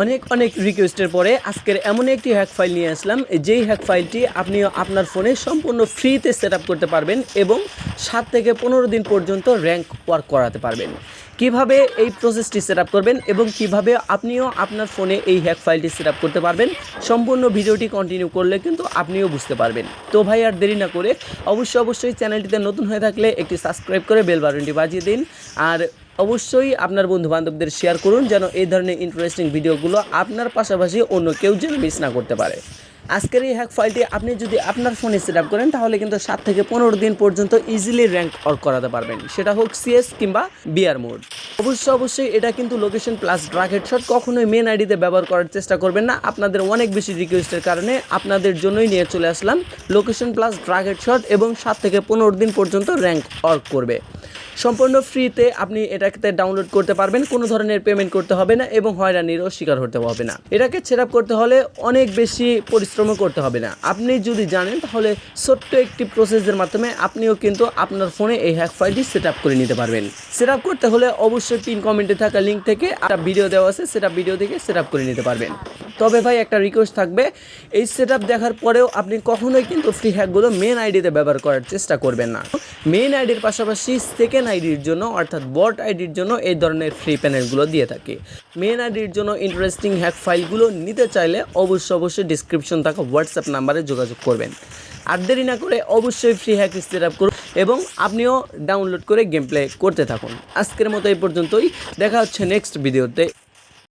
অনেক অনেক রিকোয়েস্টের পরে আজকের এমন একটি হ্যাক ফাইল নিয়ে আসলাম। যেই হ্যাক ফাইলটি আপনি আপনার ফোনে সম্পূর্ণ ফ্রিতে সেট করতে পারবেন এবং সাত থেকে পনেরো দিন পর্যন্ত র্যাঙ্ক ওয়ার্ক করাতে পারবেন। কীভাবে এই প্রসেসটি সেট করবেন এবং কীভাবে আপনিও আপনার ফোনে এই হ্যাক ফাইলটি সেট করতে পারবেন, সম্পূর্ণ ভিডিওটি কন্টিনিউ করলে কিন্তু আপনিও বুঝতে পারবেন। তো ভাই, আর দেরি না করে অবশ্যই অবশ্যই চ্যানেলটিতে নতুন হয়ে থাকলে একটি সাবস্ক্রাইব করে বেল বাটনটি বাজিয়ে দিন। আর অবশ্যই আপনার বন্ধু বান্ধবদের শেয়ার করুন যেন এই ধরনের ইন্টারেস্টিং ভিডিওগুলো আপনার পাশাপাশি অন্য কেউ যেন মিস না করতে পারে। আজকের এই হ্যাক ফাইলটি আপনি যদি আপনার ফোনে সেট আপ করেন, তাহলে কিন্তু সাত থেকে পনেরো দিন পর্যন্ত ইজিলি র্যাঙ্ক অর করাতে পারবেন। সেটা হোক সিএস কিংবা বিআর মোড অবশ্যই অবশ্যই এটা কিন্তু লোকেশন প্লাস ড্রাগ হেডশট কখনোই মেন আইডিতে ব্যবহার করার চেষ্টা করবেন না। আপনাদের অনেক বেশি রিকোয়েস্টের কারণে আপনাদের জন্যই নিয়ে চলে আসলাম লোকেশন প্লাস ড্রাগ হেডশট এবং সাত থেকে পনেরো দিন পর্যন্ত র্যাঙ্ক অর্ক করবে। সম্পূর্ণ ফ্রিতে আপনি এটাকে ডাউনলোড করতে পারবেন, কোনো ধরনের পেমেন্ট করতে হবে না এবং হয়রানিরও শিকার হতে হবে না। এটাকে সেট করতে হলে অনেক বেশি পরিশ্রমও করতে হবে না। আপনি যদি জানেন, তাহলে ছোট্ট একটি প্রসেসের মাধ্যমে আপনিও কিন্তু আপনার ফোনে এই হ্যাক ফাইলটি সেট করে নিতে পারবেন। সেট করতে হলে অবশ্যই পিন কমেন্টে থাকা লিঙ্ক থেকে একটা ভিডিও দেওয়া আছে, সেটা ভিডিও থেকে সেট করে নিতে পারবেন। তবে ভাই একটা রিকোয়েস্ট থাকবে, এই সেট দেখার পরেও আপনি কখনোই কিন্তু ফ্রি হ্যাকগুলো মেন আইডিতে ব্যবহার করার চেষ্টা করবেন না। মেন আইডির পাশাপাশি সেকেন্ড আইডির জন্য অর্থাৎ বট আইডির জন্য এই ধরনের ফ্রি প্যানেলগুলো দিয়ে থাকে। মেন আইডির জন্য ইন্টারেস্টিং হ্যাক ফাইলগুলো নিতে চাইলে অবশ্যই অবশ্যই ডিসক্রিপশন থাকা হোয়াটসঅ্যাপ নাম্বারে যোগাযোগ করবেন। আর দেরি না করে অবশ্যই ফ্রি হ্যাক সেট আপ করুন এবং আপনিও ডাউনলোড করে গেম প্লে করতে থাকুন। আজকের মতো এই পর্যন্তই, দেখা হচ্ছে নেক্সট ভিডিওতে